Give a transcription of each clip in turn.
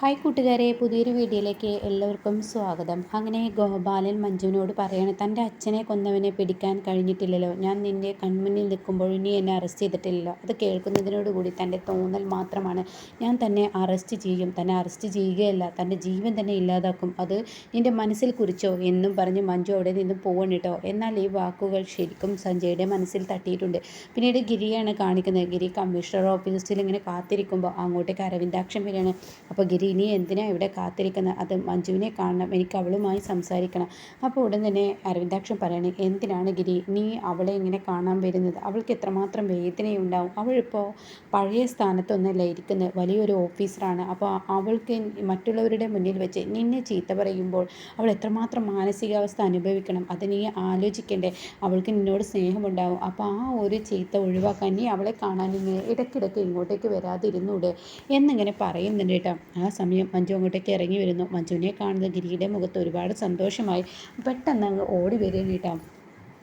Hi കൂട്ടുകാരെ പുതിയൊരു വീഡിയോയിലേക്ക് എല്ലാവർക്കും സ്വാഗതം. അങ്ങനെ ഗോപാലൻ മഞ്ജുവിനോട് പറയണം തന്റെ അച്ഛനെ കൊന്നവനെ പിടിക്കാൻ കഴിഞ്ഞിട്ടില്ലല്ലോ. ഞാൻ നിന്റെ കൺമുന്നിൽ നിൽക്കുമ്പോൾ നീ എന്നെ അറസ്റ്റ് ചെയ്തിട്ടില്ലല്ലോ. അത് കേൾക്കുന്നതിനോടുകൂടി തന്റെ തോന്നൽ മാത്രമാണ്. ഞാൻ തന്നെ അറസ്റ്റ് ചെയ്യും. തന്നെ അറസ്റ്റ് ചെയ്യുകയല്ല. തന്റെ ജീവൻ തന്നെ ഇല്ലാതാക്കും. അത് നിന്റെ മനസ്സിൽ കുറിച്ചോ? എന്നും പറഞ്ഞ് മഞ്ജു അവിടെ നിന്നും പോകണം കേട്ടോ. എന്നാൽ ഈ വാക്കുകൾ ശരിക്കും സഞ്ജയുടെ മനസ്സിൽ തട്ടിയിട്ടുണ്ട്. പിന്നീട് ഗിരിയാണ് കാണിക്കുന്നത്. ഗിരി കമ്മീഷണർ ഓഫീസിൽ ഇങ്ങനെ കാത്തിരിക്കുമ്പോൾ അങ്ങോട്ടേക്ക് അരവിന്ദാക്ഷം വരികയാണ്. അപ്പോൾ ഗിരി ഇനി എന്തിനാ ഇവിടെ കാത്തിരിക്കുന്നത്? അത് മഞ്ജുവിനെ കാണണം എനിക്ക് അവളുമായി സംസാരിക്കണം. അപ്പോൾ ഉടൻ തന്നെ അരവിന്ദാക്ഷൻ പറയണേ എന്തിനാണ് ഗിരി നീ അവളെ ഇങ്ങനെ കാണാൻ വരുന്നത്? അവൾക്ക് എത്രമാത്രം വേദനയുണ്ടാവും? അവളിപ്പോൾ പഴയ സ്ഥാനത്തൊന്നല്ല ഇരിക്കുന്നത് വലിയൊരു ഓഫീസറാണ്. അപ്പോൾ അവൾക്ക് മറ്റുള്ളവരുടെ മുന്നിൽ വെച്ച് നിന്നെ ചീത്ത പറയുമ്പോൾ അവൾ എത്രമാത്രം മാനസികാവസ്ഥ അനുഭവിക്കണം? അത് നീ ആലോചിക്കണ്ടേ. അവൾക്ക് നിന്നോട് സ്നേഹമുണ്ടാവും. അപ്പോൾ ആ ഒരു ചീത്ത ഒഴിവാക്കാൻ നീ അവളെ കാണാൻ ഇടയ്ക്കിടയ്ക്ക് ഇങ്ങോട്ടേക്ക് വരാതിരുന്നൂടെ എന്നിങ്ങനെ പറയുന്നുണ്ട് കേട്ടോ. ആ സമയം മഞ്ജു അങ്ങോട്ടേക്ക് ഇറങ്ങി വരുന്നു. മഞ്ജുവിനെ കാണുന്ന ഗിരിയുടെ മുഖത്ത് ഒരുപാട് സന്തോഷമായി. പെട്ടെന്ന് അങ്ങ് ഓടി വരികയാണ്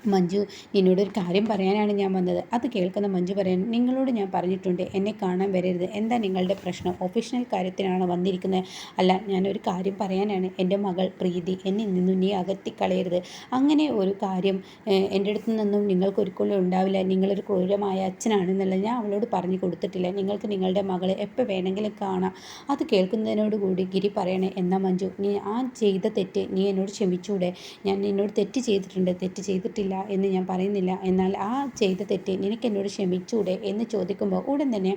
മഞ്ജു നിന്നോടൊരു കാര്യം പറയാനാണ് ഞാൻ വന്നത്. അത് കേൾക്കുന്ന മഞ്ജു പറയാൻ നിങ്ങളോട് ഞാൻ പറഞ്ഞിട്ടുണ്ട് എന്നെ കാണാൻ വരരുത്. എന്താ നിങ്ങളുടെ പ്രശ്നം? ഒഫീഷ്യൽ കാര്യത്തിനാണ് വന്നിരിക്കുന്നത്? അല്ല ഞാനൊരു കാര്യം പറയാനാണ്. എന്റെ മകൾ പ്രീതി എന്നിൽ നിന്നും നീ അകത്തിക്കളയരുത്. അങ്ങനെ ഒരു കാര്യം എന്റെ അടുത്തു നിന്നും നിങ്ങൾക്ക് ഒരിക്കലും ഉണ്ടാവില്ല. നിങ്ങളൊരു ക്രൂരമായ അച്ഛനാണെന്നുള്ളത് ഞാൻ അവളോട് പറഞ്ഞു കൊടുത്തിട്ടില്ല. നിങ്ങൾക്ക് നിങ്ങളുടെ മകളെ എപ്പോൾ വേണമെങ്കിലും കാണാം. അത് കേൾക്കുന്നതിനോട് കൂടി ഗിരി പറയണേ എന്നാ മഞ്ജു നീ ആ ചെയ്ത തെറ്റ് നീ എന്നോട് ക്ഷമിച്ചൂടെ. ഞാൻ നിന്നോട് തെറ്റ് ചെയ്തിട്ടുണ്ട്. തെറ്റ് ചെയ്തിട്ടില്ല. എന്ന് ഞാൻ പറയുന്നില്ല. എന്നാൽ ആ ചെയ്ത തെറ്റ് നിനക്ക് എന്നോട് ക്ഷമിച്ചൂടെ എന്ന് ചോദിക്കുമ്പോൾ ഉടൻ തന്നെ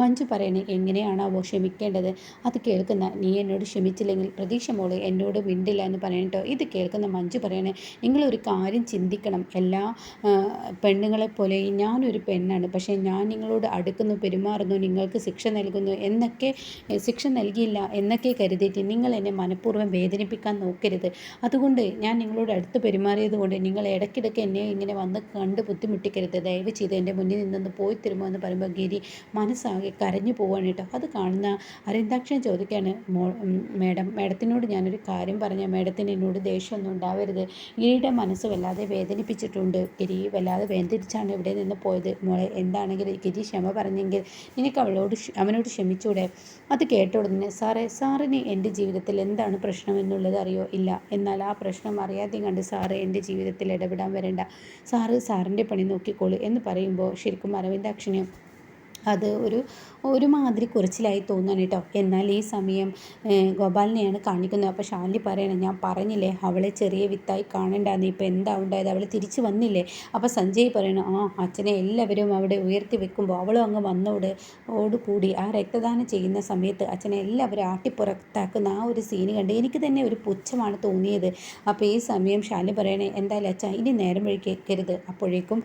മഞ്ജു പറയണേ എങ്ങനെയാണാവോ ക്ഷമിക്കേണ്ടത്? അത് കേൾക്കുന്ന നീ എന്നോട് ക്ഷമിച്ചില്ലെങ്കിൽ പ്രതീക്ഷ മോൾ എന്നോട് മിണ്ടില്ല എന്ന് പറയട്ടോ ഇത് കേൾക്കുന്ന മഞ്ജു പറയണേ നിങ്ങളൊരു കാര്യം ചിന്തിക്കണം. എല്ലാ പെണ്ണുങ്ങളെ ഞാനൊരു പെണ്ണാണ്. പക്ഷേ ഞാൻ നിങ്ങളോട് അടുക്കുന്നു പെരുമാറുന്നു നിങ്ങൾക്ക് ശിക്ഷ നൽകുന്നു എന്നൊക്കെ ശിക്ഷ നൽകിയില്ല എന്നൊക്കെ കരുതിയിട്ട് നിങ്ങൾ എന്നെ മനഃപൂർവം വേദനിപ്പിക്കാൻ നോക്കരുത്. അതുകൊണ്ട് ഞാൻ നിങ്ങളോട് അടുത്ത് പെരുമാറിയത് കൊണ്ട് നിങ്ങൾ ഇടയ്ക്കിടയ്ക്ക് എന്നെ ഇങ്ങനെ വന്ന് കണ്ട് ബുദ്ധിമുട്ടിക്കരുത്. ദയവ് ചെയ്ത് എന്റെ മുന്നിൽ നിന്നൊന്ന് പോയി തരുമോ എന്ന് പറയുമ്പോൾ ഗിരി മനസ്സാകെ ആകെ കരഞ്ഞു പോവാണ് കേട്ടോ. അത് കാണുന്ന അരവിന്ദാക്ഷൻ ചോദിക്കുകയാണ് മോ മേഡം മേഡത്തിനോട് ഞാനൊരു കാര്യം പറഞ്ഞ മേഡത്തിന് എന്നോട് ദേഷ്യമൊന്നും ഉണ്ടാവരുത്. ഗിരിയുടെ മനസ്സ് വല്ലാതെ വേദനിപ്പിച്ചിട്ടുണ്ട്. ഗിരി വല്ലാതെ വേദനിച്ചാണ് ഇവിടെ നിന്ന് പോയത്. മോളെ എന്താണെങ്കിലും ഗിരി ക്ഷമ പറഞ്ഞെങ്കിൽ എനിക്ക് അവളോട് അവനോട് ക്ഷമിച്ചൂടെ അത് കേട്ട ഉടനെ സാറേ സാറിന് എന്റെ ജീവിതത്തിൽ എന്താണ് പ്രശ്നം എന്നുള്ളത് അറിയോ? ഇല്ല. എന്നാൽ ആ പ്രശ്നം അറിയാതെയും കണ്ട് സാറ് എന്റെ ജീവിതത്തിൽ ഇടപെടാൻ വരേണ്ട. സാറ് സാറിന്റെ പണി നോക്കിക്കോളൂ എന്ന് പറയുമ്പോൾ ശരിക്കും അരവിന്ദാക്ഷന് അത് ഒരു ഒരുമാതിരി കുറച്ചിലായി തോന്നുന്നു കേട്ടോ. എന്നാൽ ഈ സമയം ഗോപാലിനെയാണ് കാണിക്കുന്നത്. അപ്പോൾ ഷാലി പറയണം ഞാൻ പറഞ്ഞില്ലേ അവളെ ചെറിയ വിത്തായി കാണണ്ടാന്ന് ഇപ്പോൾ എന്താ ഉണ്ടായത്? അവൾ തിരിച്ചു വന്നില്ലേ? അപ്പോൾ സഞ്ജയ് പറയണം ആ അച്ഛനെ എല്ലാവരും അവിടെ ഉയർത്തി വെക്കുമ്പോൾ അവളും അങ്ങ് വന്നോട് ഓടുകൂടി ആ രക്തദാനം ചെയ്യുന്ന സമയത്ത് അച്ഛനെ എല്ലാവരും ആട്ടിപ്പുറത്താക്കുന്ന ആ ഒരു സീന് കണ്ട് എനിക്ക് തന്നെ ഒരു പുച്ഛമാണ് തോന്നിയത്. അപ്പോൾ ഈ സമയം ഷാലി പറയണേ എന്തായാലും അച്ഛാ ഇനി നേരം വഴിക്കരുത് അപ്പോഴേക്കും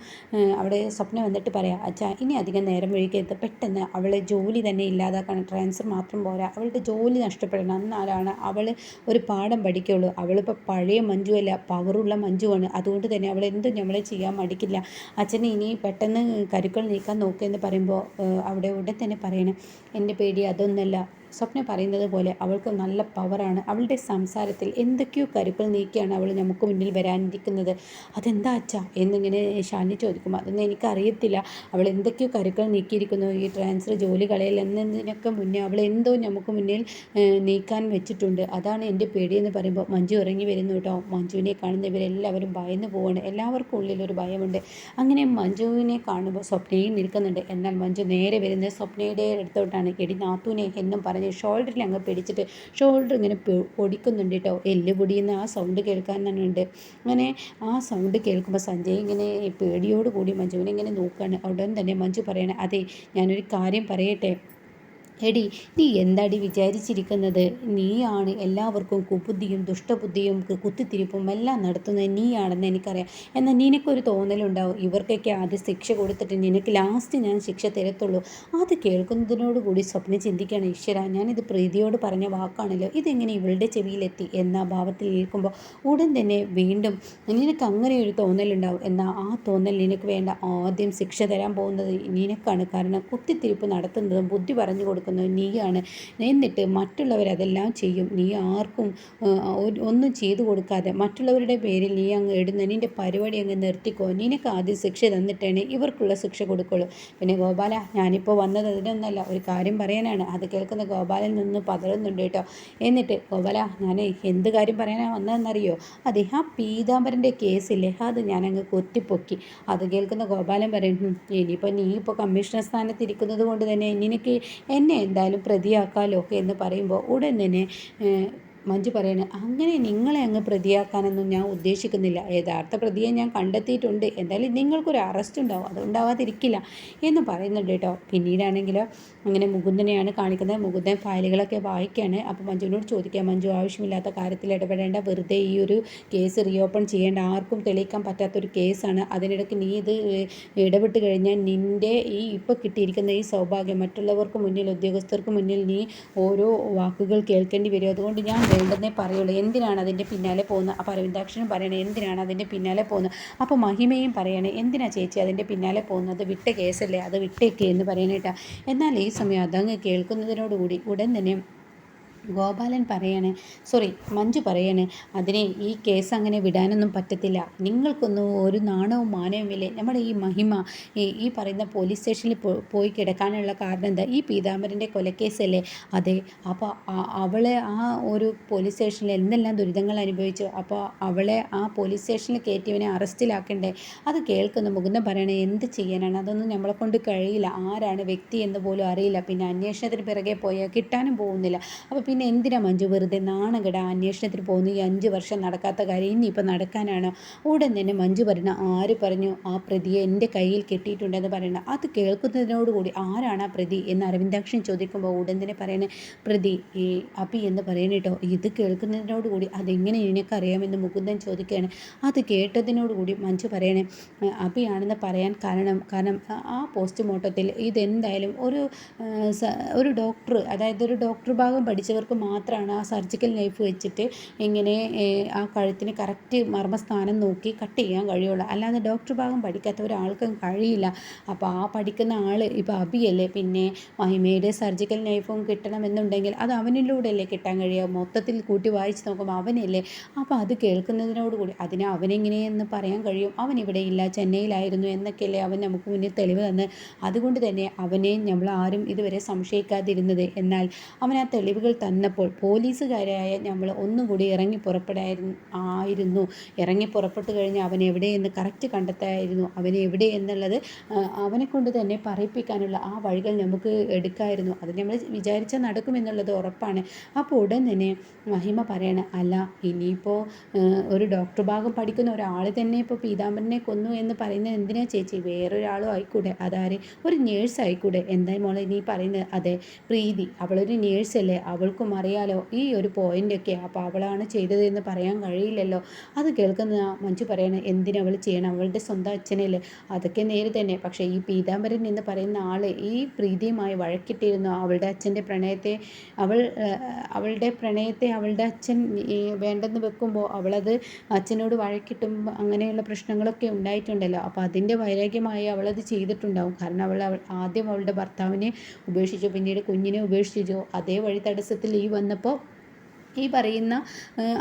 അവിടെ സ്വപ്നം വന്നിട്ട് പറയാം അച്ഛാ ഇനി അധികം നേരം വഴിക്കരുത് പെട്ടെന്ന് അവൾ ജോലി തന്നെ ഇല്ലാതാക്കണം. ട്രാൻസ്ഫർ മാത്രം പോരാ. അവളുടെ ജോലി നഷ്ടപ്പെടണം. എന്നാലാണ് അവൾ ഒരു പാഠം പഠിക്കുള്ളൂ. അവളിപ്പോൾ പഴയ മഞ്ജുവല്ല പവറുള്ള മഞ്ജുവാണ്. അതുകൊണ്ട് തന്നെ അവൾ എന്തും നമ്മളെ ചെയ്യാൻ മടിക്കില്ല. അച്ഛനെ ഇനി പെട്ടെന്ന് കരുക്കൾ നീക്കാൻ നോക്കുകയെന്ന് പറയുമ്പോൾ അവിടെ ഉടൻ തന്നെ പറയണം. എന്റെ പേടി അതൊന്നല്ല. സ്വപ്ന പറയുന്നത് പോലെ അവൾക്ക് നല്ല പവറാണ് അവളുടെ സംസാരത്തിൽ എന്തൊക്കെയോ കരുക്കൾ നീക്കിയാണ് അവൾ നമുക്ക് മുന്നിൽ വരാനിരിക്കുന്നത്. അതെന്താ അച്ഛ? എന്നിങ്ങനെ ഷാനി ചോദിക്കും അതൊന്നും എനിക്കറിയത്തില്ല. അവൾ എന്തൊക്കെയോ കരുക്കൾ നീക്കിയിരിക്കുന്നു. ഈ ട്രാൻസ്ഫർ ജോലി കളയൽ എന്നതിനൊക്കെ മുന്നേ അവൾ എന്തോ നമുക്ക് മുന്നിൽ നീക്കാൻ വെച്ചിട്ടുണ്ട്. അതാണ് എന്റെ പേടിയെന്ന് പറയുമ്പോൾ മഞ്ജു ഇറങ്ങി വരുന്നു കേട്ടോ മഞ്ജുവിനെ കാണുന്ന ഇവരെല്ലാവരും ഭയന്ന് പോവാണ്. എല്ലാവർക്കും ഉള്ളിലൊരു ഭയമുണ്ട്. അങ്ങനെ മഞ്ജുവിനെ കാണുമ്പോൾ സ്വപ്നയും നിൽക്കുന്നുണ്ട്. എന്നാൽ മഞ്ജു നേരെ വരുന്നത് സ്വപ്നയുടെ അടുത്തോട്ടാണ്. എടി നാത്തൂനെ എന്നും പറഞ്ഞ് പറഞ്ഞ് ഷോൾഡറിൽ അങ്ങ് പിടിച്ചിട്ട് ഷോൾഡർ ഇങ്ങനെ പൊടിക്കുന്നുണ്ട് കേട്ടോ എല്ല് പൊടിയുന്ന ആ സൗണ്ട് കേൾക്കാൻ തന്നെ ഉണ്ട് അങ്ങനെ ആ സൗണ്ട് കേൾക്കുമ്പോൾ സഞ്ജയ് ഇങ്ങനെ പേടിയോടുകൂടി മഞ്ജുവിനെ ഇങ്ങനെ നോക്കുകയാണ് ഉടൻ തന്നെ മഞ്ജു പറയണേ അതെ ഞാനൊരു കാര്യം പറയട്ടെ. എടി നീ എന്താടി വിചാരിച്ചിരിക്കുന്നത്? നീയാണ് എല്ലാവർക്കും കുബുദ്ധിയും ദുഷ്ടബുദ്ധിയും കുത്തിത്തിരിപ്പും എല്ലാം നടത്തുന്നത് നീയാണെന്ന് എനിക്കറിയാം. എന്നാൽ നിനക്കൊരു തോന്നലുണ്ടാവും. ഇവർക്കൊക്കെ ആദ്യം ശിക്ഷ കൊടുത്തിട്ട് നിനക്ക് ലാസ്റ്റ് ഞാൻ ശിക്ഷ തരത്തുള്ളൂ. അത് കേൾക്കുന്നതിനോടുകൂടി സ്വപ്നം ചിന്തിക്കുകയാണ് ഈശ്വര. ഞാനിത് പ്രീതിയോട് പറഞ്ഞ വാക്കാണല്ലോ. ഇതെങ്ങനെ ഇവളുടെ ചെവിയിലെത്തി എന്ന ഭാവത്തിൽ കേൾക്കുമ്പോൾ ഉടൻ തന്നെ വീണ്ടും നിനക്ക് അങ്ങനെ ഒരു തോന്നലുണ്ടാവും. എന്നാൽ ആ തോന്നൽ നിനക്ക് വേണ്ട. ആദ്യം ശിക്ഷ തരാൻ പോകുന്നത് നിനക്കാണ്. കാരണം കുത്തിത്തിരിപ്പ് നടത്തുന്നതും ബുദ്ധി പറഞ്ഞു കൊടുക്കുന്നത് കൊടുക്കുന്നത് നീയാണ്. എന്നിട്ട് മറ്റുള്ളവരതെല്ലാം ചെയ്യും. നീ ആർക്കും ഒന്നും ചെയ്തു കൊടുക്കാതെ മറ്റുള്ളവരുടെ പേരിൽ നീ അങ്ങ് ഇടുന്ന നിന്റെ പരിപാടി അങ്ങ് നിർത്തിക്കോ. നിനക്ക് ആദ്യം ശിക്ഷ തന്നിട്ടാണ് ഇവർക്കുള്ള ശിക്ഷ കൊടുക്കുള്ളൂ. പിന്നെ ഗോപാല ഞാനിപ്പോൾ വന്നത് അതിനൊന്നല്ല ഒരു കാര്യം പറയാനാണ്. അത് കേൾക്കുന്ന ഗോപാലൻ നിന്ന് പതറുന്നുണ്ട് കേട്ടോ. എന്നിട്ട് ഗോപാല ഞാൻ എന്ത് കാര്യം പറയാനാണ് വന്നതെന്നറിയോ? അതെ ആ പീതാംബരന്റെ കേസില്ലേ അത് ഞാനങ്ങ് കൊത്തിപ്പൊക്കി. അത് കേൾക്കുന്ന ഗോപാലൻ പറയും ഇനിയിപ്പോൾ നീ ഇപ്പോൾ കമ്മീഷണർ സ്ഥാനത്ത് ഇരിക്കുന്നത് കൊണ്ട് തന്നെ നിനക്ക് എന്നെ എന്തായാലും പ്രതിയാക്കാലോ എന്ന് പറയുമ്പോൾ ഉടൻ തന്നെ മഞ്ജു പറയണേ അങ്ങനെ നിങ്ങളെ അങ്ങ് പ്രതിയാക്കാനൊന്നും ഞാൻ ഉദ്ദേശിക്കുന്നില്ല. യഥാർത്ഥ പ്രതിയെ ഞാൻ കണ്ടെത്തിയിട്ടുണ്ട്. എന്തായാലും നിങ്ങൾക്കൊരു അറസ്റ്റ് ഉണ്ടാവും. അതുണ്ടാവാതിരിക്കില്ല. എന്ന് പറയുന്നുണ്ട് കേട്ടോ. പിന്നീടാണെങ്കിലോ അങ്ങനെ മുകുന്ദനെയാണ് കാണിക്കുന്നത്. മുകുന്ദൻ ഫയലുകളൊക്കെ വായിക്കുകയാണ് അപ്പോൾ മഞ്ജുവിനോട് ചോദിക്കാം മഞ്ജു ആവശ്യമില്ലാത്ത കാര്യത്തിൽ ഇടപെടേണ്ട. വെറുതെ ഈ ഒരു കേസ് റീഓപ്പൺ ചെയ്യേണ്ട. ആർക്കും തെളിയിക്കാൻ പറ്റാത്തൊരു കേസാണ് അതിനിടയ്ക്ക് നീ ഇത് ഇടപെട്ട് കഴിഞ്ഞാൽ നിന്റെ ഈ ഇപ്പോൾ കിട്ടിയിരിക്കുന്ന ഈ സൗഭാഗ്യം മറ്റുള്ളവർക്ക് മുന്നിൽ ഉദ്യോഗസ്ഥർക്ക് മുന്നിൽ നീ ഓരോ വാക്കുകൾ കേൾക്കേണ്ടി വരും. അതുകൊണ്ട് ഞാൻ വേണ്ടെന്നേ പറയുള്ളൂ. എന്തിനാണ് അതിന്റെ പിന്നാലെ പോകുന്നത്? അപ്പോൾ അരവിന്ദാക്ഷനും പറയണേ എന്തിനാണ് അതിന്റെ പിന്നാലെ പോകുന്നത്? അപ്പോൾ മഹിമയും പറയണേ എന്തിനാ ചേച്ചി അതിന്റെ പിന്നാലെ പോകുന്നത്? വിട്ട കേസല്ലേ? അത് വിട്ടേക്കേ എന്ന് പറയണേട്ടാ എന്നാൽ ഈ സമയം അതങ്ങ് കേൾക്കുന്നതിനോടുകൂടി ഉടൻ തന്നെ ഗോപാലൻ പറയാണ് സോറി മഞ്ജു പറയാണ് അതിനെ ഈ കേസ് അങ്ങനെ വിടാനൊന്നും പറ്റത്തില്ല. നിങ്ങൾക്കൊന്നും ഒരു നാണവും മാനവുമില്ലേ നമ്മുടെ ഈ മഹിമ ഈ പറയുന്ന പോലീസ് സ്റ്റേഷനിൽ പോയി കിടക്കാനുള്ള കാരണം എന്താ? ഈ പീതാംബരന്റെ കൊലക്കേസല്ലേ? അതെ അപ്പോൾ അവളെ ആ ഒരു പോലീസ് സ്റ്റേഷനിൽ എന്തെല്ലാം ദുരിതങ്ങൾ അനുഭവിച്ചു? അപ്പോൾ അവളെ ആ പോലീസ് സ്റ്റേഷനിൽ കയറ്റിയവനെ അറസ്റ്റിലാക്കണ്ടേ? അത് കേൾക്കുന്ന മുകുന്ദൻ പറയണേ എന്ത് ചെയ്യാനാണ്? അതൊന്നും നമ്മളെ കൊണ്ട് കഴിയില്ല. ആരാണ് വ്യക്തി എന്ന് പോലും അറിയില്ല. പിന്നെ അന്വേഷണത്തിന് പിറകെ പോയാൽ കിട്ടാനും പോകുന്നില്ല. അപ്പോൾ പിന്നെ എന്തിനാ മഞ്ജു? വെറുതെ നാണകട അന്വേഷണത്തിന് പോകുന്നു. ഈ അഞ്ച് വർഷം നടക്കാത്ത കാര്യം ഇനിയിപ്പോൾ നടക്കാനാണ്? ഉടൻ തന്നെ മഞ്ജു പറഞ്ഞ ആര് പറഞ്ഞു? ആ പ്രതിയെ എന്റെ കയ്യിൽ കെട്ടിയിട്ടുണ്ടെന്ന് പറയണ അത് കേൾക്കുന്നതിനോടുകൂടി ആരാണ് ആ പ്രതി എന്ന് അരവിന്ദാക്ഷൻ ചോദിക്കുമ്പോൾ ഉടൻ തന്നെ പറയണേ പ്രതി ഈ അപ്പി എന്ന് പറയണേട്ടോ ഇത് കേൾക്കുന്നതിനോടുകൂടി അതെങ്ങനെ നിനക്കറിയാമെന്ന് മുകുന്ദൻ ചോദിക്കുകയാണ്. അത് കേട്ടതിനോടുകൂടി മഞ്ജു പറയണേ അപ്പിയാണെന്ന് പറയാൻ കാരണം കാരണം ആ പോസ്റ്റ്മോർട്ടത്തിൽ ഇതെന്തായാലും ഒരു ഒരു ഡോക്ടർ അതായത് ഒരു ഡോക്ടർ ഭാഗം പഠിച്ചവർ ഉള്ളവർക്ക് മാത്രമാണ് ആ സർജിക്കൽ നൈഫ് വെച്ചിട്ട് ഇങ്ങനെ ആ കഴുത്തിന് കറക്റ്റ് മർമ്മസ്ഥാനം നോക്കി കട്ട് ചെയ്യാൻ കഴിയുള്ളൂ. അല്ലാതെ ഡോക്ടർ ഭാഗം പഠിക്കാത്ത ഒരാൾക്കും കഴിയില്ല. അപ്പോൾ ആ പഠിക്കുന്ന ആൾ ഇപ്പോൾ അബിയല്ലേ? പിന്നെ മഹിമയുടെ സർജിക്കൽ നൈഫും കിട്ടണമെന്നുണ്ടെങ്കിൽ അത് അവനിലൂടെയല്ലേ കിട്ടാൻ കഴിയുക? മൊത്തത്തിൽ കൂട്ടി വായിച്ച് നോക്കുമ്പോൾ അവനല്ലേ? അപ്പോൾ അത് കേൾക്കുന്നതിനോട് കൂടി അതിന് അവനെങ്ങനെയെന്ന് പറയാൻ കഴിയും? അവൻ ഇവിടെ ഇല്ല ചെന്നൈയിലായിരുന്നു എന്നൊക്കെയല്ലേ അവൻ നമുക്ക് മുന്നിൽ തെളിവ് തന്ന്. അതുകൊണ്ട് തന്നെ അവനെ നമ്മൾ ആരും ഇതുവരെ സംശയിക്കാതിരുന്നത്. എന്നാൽ അവൻ ആ തെളിവുകൾ വന്നപ്പോൾ പോലീസുകാരായ നമ്മൾ ഒന്നുകൂടി ഇറങ്ങി പുറപ്പെടായിരുന്നു ആയിരുന്നു. ഇറങ്ങി പുറപ്പെട്ടു കഴിഞ്ഞാൽ അവൻ എവിടെയെന്ന് കറക്റ്റ് കണ്ടെത്തായിരുന്നു. അവൻ എവിടെ എന്നുള്ളത് അവനെ കൊണ്ട് തന്നെ പറയിപ്പിക്കാനുള്ള ആ വഴികൾ നമുക്ക് എടുക്കായിരുന്നു. അത് നമ്മൾ വിചാരിച്ചാൽ നടക്കുമെന്നുള്ളത് ഉറപ്പാണ്. അപ്പോൾ ഉടൻ തന്നെ മഹിമ പറയണം അല്ല ഇനിയിപ്പോൾ ഒരു ഡോക്ടർ ഭാഗം പഠിക്കുന്ന ഒരാൾ തന്നെ ഇപ്പോൾ പീതാംബരനെ കൊന്നു എന്ന് പറയുന്നത് എന്തിനാ ചേച്ചി? വേറൊരാളും ആയിക്കൂടെ? അതാര്? ഒരു നേഴ്സ് ആയിക്കൂടെ? എന്താ മോളെ നീ പറയുന്നത്? അതെ പ്രീതി. അവളൊരു നേഴ്സല്ലേ അവൾക്ക് എല്ലാവർക്കും അറിയാലോ ഈ ഒരു പോയിന്റൊക്കെ അപ്പോൾ അവളാണ് ചെയ്തതെന്ന് പറയാൻ കഴിയില്ലല്ലോ. അത് കേൾക്കുന്ന മഞ്ജു പറയണ അവൾ ചെയ്യണം? അവളുടെ സ്വന്തം അച്ഛനല്ലേ? അതൊക്കെ നേരെ തന്നെ. പക്ഷേ ഈ പീതാംബരൻ എന്ന് പറയുന്ന ആൾ ഈ പ്രീതിയുമായി വഴക്കിട്ടിരുന്നു. അവളുടെ അച്ഛന്റെ പ്രണയത്തെ അവൾ അവളുടെ പ്രണയത്തെ അവളുടെ അച്ഛൻ വേണ്ടെന്ന് വെക്കുമ്പോൾ അവളത് അച്ഛനോട് വഴക്കിട്ടും അങ്ങനെയുള്ള പ്രശ്നങ്ങളൊക്കെ ഉണ്ടായിട്ടുണ്ടല്ലോ. അപ്പോൾ അതിന്റെ വൈരാഗ്യമായി അവളത് ചെയ്തിട്ടുണ്ടാവും. കാരണം അവൾ ആദ്യം അവളുടെ ഭർത്താവിനെ ഉപേക്ഷിച്ചു പിന്നീട് കുഞ്ഞിനെ ഉപേക്ഷിച്ചു. അതേ വഴി തടസ്സത്തിൽ ഈ വന്നപ്പോൾ ഈ പറയുന്ന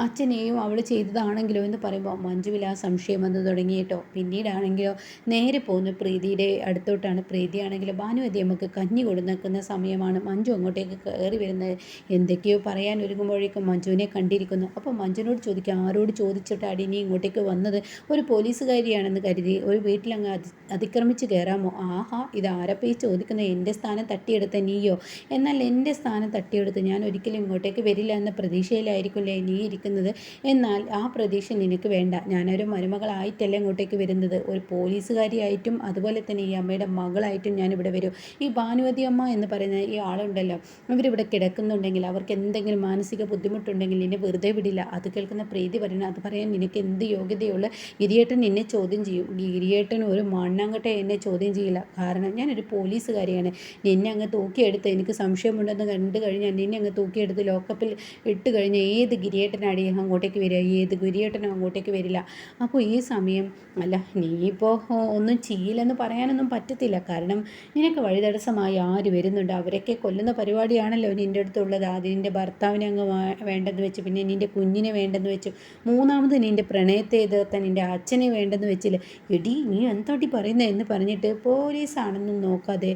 അച്ഛനെയും അവൾ ചെയ്തതാണെങ്കിലോ എന്ന് പറയുമ്പോൾ മഞ്ജുവിൽ സംശയം വന്ന് തുടങ്ങി കേട്ടോ. പിന്നീടാണെങ്കിലോ നേരെ പോകുന്ന പ്രീതിയുടെ അടുത്തോട്ടാണ്. പ്രീതിയാണെങ്കിൽ ഭാനുവതി നമുക്ക് കഞ്ഞി കൊടുക്കുന്ന സമയമാണ്. മഞ്ജു അങ്ങോട്ടേക്ക് കയറി വരുന്നത്. എന്തൊക്കെയോ പറയാൻ ഒരുങ്ങുമ്പോഴേക്കും മഞ്ജുവിനെ കണ്ടിരിക്കുന്നു. അപ്പോൾ മഞ്ജുവിനോട് ചോദിക്കുക ആരോട് ചോദിച്ചിട്ട് അടിനി ഇങ്ങോട്ടേക്ക് വന്നത്? ഒരു പോലീസുകാരിയാണെന്ന് കരുതി. ഒരു വീട്ടിലങ്ങ് അതി അതിക്രമിച്ച് കയറാമോ? ആഹാ ഇത് ഈ ചോദിക്കുന്നത്? എന്റെ സ്ഥാനം തട്ടിയെടുത്ത നീയോ? എന്നാൽ എന്റെ സ്ഥാനം തട്ടിയെടുത്ത് ഞാൻ ഒരിക്കലും ഇങ്ങോട്ടേക്ക് വരില്ല എന്ന പ്രതീക്ഷ പ്രതീക്ഷയിലായിരിക്കില്ലേ നീ ഇരിക്കുന്നത്? എന്നാൽ ആ പ്രതീക്ഷ നിനക്ക് വേണ്ട. ഞാനൊരു മരുമകളായിട്ടല്ല ഇങ്ങോട്ടേക്ക് വരുന്നത്. ഒരു പോലീസുകാരിയായിട്ടും അതുപോലെ തന്നെ ഈ അമ്മയുടെ മകളായിട്ടും ഞാനിവിടെ വരും. ഈ ഭാനുവതി അമ്മ എന്ന് പറയുന്ന ഈ ആളുണ്ടല്ലോ അവരിവിടെ കിടക്കുന്നുണ്ടെങ്കിൽ അവർക്ക് എന്തെങ്കിലും മാനസിക ബുദ്ധിമുട്ടുണ്ടെങ്കിൽ നിന്നെ വെറുതെ വിടില്ല. അത് കേൾക്കുന്ന പ്രീതി പറയണം അത് പറയാൻ നിനക്ക് എന്ത് യോഗ്യതയുള്ള? ഗിരിയേട്ടൻ നിന്നെ ചോദ്യം ചെയ്യും. ഗിരിയേട്ടൻ ഒരു മണ്ണാങ്കട്ടെ എന്നെ ചോദ്യം ചെയ്യില്ല. കാരണം ഞാനൊരു പോലീസുകാരിയാണ്. നിന്നെ അങ്ങ് തൂക്കിയെടുത്ത് എനിക്ക് സംശയമുണ്ടെന്ന് കണ്ടു കഴിഞ്ഞാൽ നിന്നെ അങ്ങ് തൂക്കിയെടുത്ത് ലോക്കപ്പിൽ ഇട്ട് കഴിഞ്ഞാൽ ഏത് ഗിരിയേട്ടനാടി അങ്ങോട്ടേക്ക് വരിക ഏത് ഗിരിയേട്ടനും അങ്ങോട്ടേക്ക് വരില്ല. അപ്പോൾ ഈ സമയം അല്ല നീയിപ്പോൾ ഒന്നും ചെയ്യില്ലെന്ന് പറയാനൊന്നും പറ്റത്തില്ല. കാരണം നിനക്ക് വഴിതടസ്സമായി ആര് വരുന്നുണ്ട്? അവരൊക്കെ കൊല്ലുന്ന പരിപാടിയാണല്ലോ നിന്റെ അടുത്തുള്ളത്. ആദ്യം നിന്റെ ഭർത്താവിനെ അങ്ങ് വേണ്ടെന്ന് വെച്ച്. പിന്നെ നിന്റെ കുഞ്ഞിനെ വേണ്ടെന്ന് വെച്ചു. മൂന്നാമത് നിന്റെ പ്രണയത്തെ എതിർത്ത നിന്റെ അച്ഛനെ വേണ്ടെന്ന് വെച്ചില്ല? എടി നീ എന്തോട്ടി പറയുന്നത് എന്ന് പറഞ്ഞിട്ട് പോലീസാണെന്നും നോക്കാതെ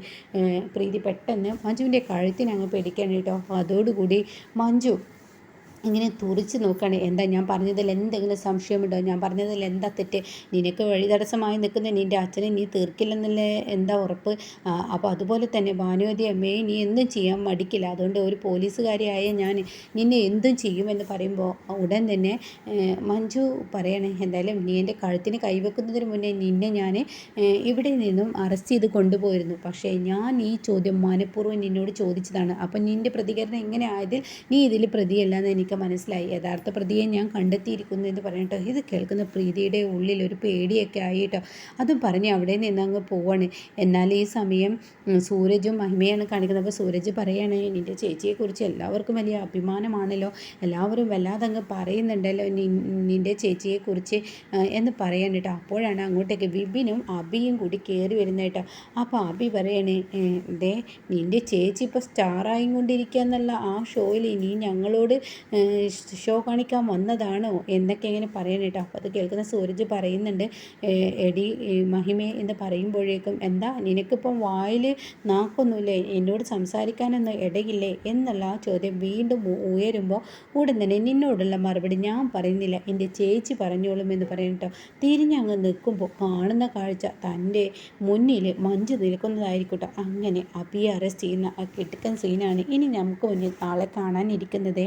പ്രീതി പെട്ടെന്ന് മഞ്ജുവിന്റെ കഴുത്തിനങ്ങ് പിടിക്കണം കേട്ടോ. അതോടുകൂടി മഞ്ജു ഇങ്ങനെ തുറിച്ച് നോക്കുകയാണ്. എന്താ ഞാൻ പറഞ്ഞതിൽ എന്തെങ്കിലും സംശയമുണ്ടോ? ഞാൻ പറഞ്ഞതിൽ എന്താ തെറ്റ്? നിനക്ക് വഴി തടസ്സമായി നിൽക്കുന്ന നിന്റെ അച്ഛനെ നീ തീർക്കില്ലെന്നുള്ള എന്താ ഉറപ്പ്? അപ്പോൾ അതുപോലെ തന്നെ ഭാനുവതി അമ്മയെ നീ എന്തും ചെയ്യാൻ മടിക്കില്ല. അതുകൊണ്ട് ഒരു പോലീസുകാരിയായ ഞാൻ നിന്നെ എന്തും ചെയ്യുമെന്ന് പറയുമ്പോൾ ഉടൻ തന്നെ മഞ്ജു പറയണേ എന്തായാലും നീ എന്റെ കഴുത്തിന് കൈവെക്കുന്നതിന് മുന്നേ നിന്നെ ഞാൻ ഇവിടെ നിന്നും അറസ്റ്റ് ചെയ്ത് കൊണ്ടുപോയിരുന്നു. പക്ഷേ ഞാൻ ഈ ചോദ്യം മനഃപൂർവം നിന്നോട് ചോദിച്ചതാണ്. അപ്പം നിന്റെ പ്രതികരണം എങ്ങനെ ആയതിൽ നീ ഇതിൽ പ്രതിയല്ലെന്ന് എനിക്ക് മനസ്സിലായി. യഥാർത്ഥ പ്രതിയെ ഞാൻ കണ്ടെത്തിയിരിക്കുന്നു എന്ന് പറഞ്ഞിട്ടോ ഇത് കേൾക്കുന്ന പ്രീതിയുടെ ഉള്ളിൽ ഒരു പേടിയൊക്കെ ആയിട്ടോ അതും പറഞ്ഞ് അവിടെ നിന്ന് അങ്ങ് പോവാണ്. എന്നാൽ ഈ സമയം സൂരജും മഹിമയാണ് കാണിക്കുന്നത്. അപ്പോൾ സൂരജ് പറയാണ് നിന്റെ ചേച്ചിയെക്കുറിച്ച് എല്ലാവർക്കും വലിയ അഭിമാനമാണല്ലോ. എല്ലാവരും വല്ലാതെ അങ്ങ് പറയുന്നുണ്ടല്ലോ നിന്റെ ചേച്ചിയെക്കുറിച്ച് എന്ന് പറയാൻ കേട്ടോ അപ്പോഴാണ് അങ്ങോട്ടേക്ക് വിപിനും അബിയും കൂടി കയറി വരുന്നത് കേട്ടോ അപ്പോൾ അബി പറയണേ ദേ നിന്റെ ചേച്ചി ഇപ്പോൾ സ്റ്റാറായി കൊണ്ടിരിക്കുക എന്നുള്ള ആ ഷോയിൽ ഇനി ഞങ്ങളോട് ഷോ കാണിക്കാൻ വന്നതാണോ? എന്നൊക്കെ ഇങ്ങനെ പറയണം കേട്ടോ. അപ്പോൾ അത് കേൾക്കുന്ന സൂരജ് പറയുന്നുണ്ട് എടി മഹിമേ എന്ന് പറയുമ്പോഴേക്കും എന്താ നിനക്കിപ്പം വായിൽ നാക്കൊന്നുമില്ലേ? എന്നോട് സംസാരിക്കാനൊന്നും ഇടയില്ലേ? എന്നുള്ള ആ ചോദ്യം വീണ്ടും ഉയരുമ്പോൾ ഉടൻ തന്നെ നിന്നോടുള്ള മറുപടി ഞാൻ പറയുന്നില്ല. എന്റെ ചേച്ചി പറഞ്ഞോളും എന്ന് പറയട്ടോ തിരിഞ്ഞങ്ങ് നിൽക്കുമ്പോൾ കാണുന്ന കാഴ്ച തന്റെ മുന്നിൽ മഞ്ച് നിൽക്കുന്നതായിരിക്കട്ടെ അങ്ങനെ അബിയെ അറസ്റ്റ് ചെയ്യുന്ന ആ കെട്ടിക്കൻ സീനാണ് ഇനി നമുക്ക് മുന്നിൽ നാളെ കാണാനിരിക്കുന്നത്.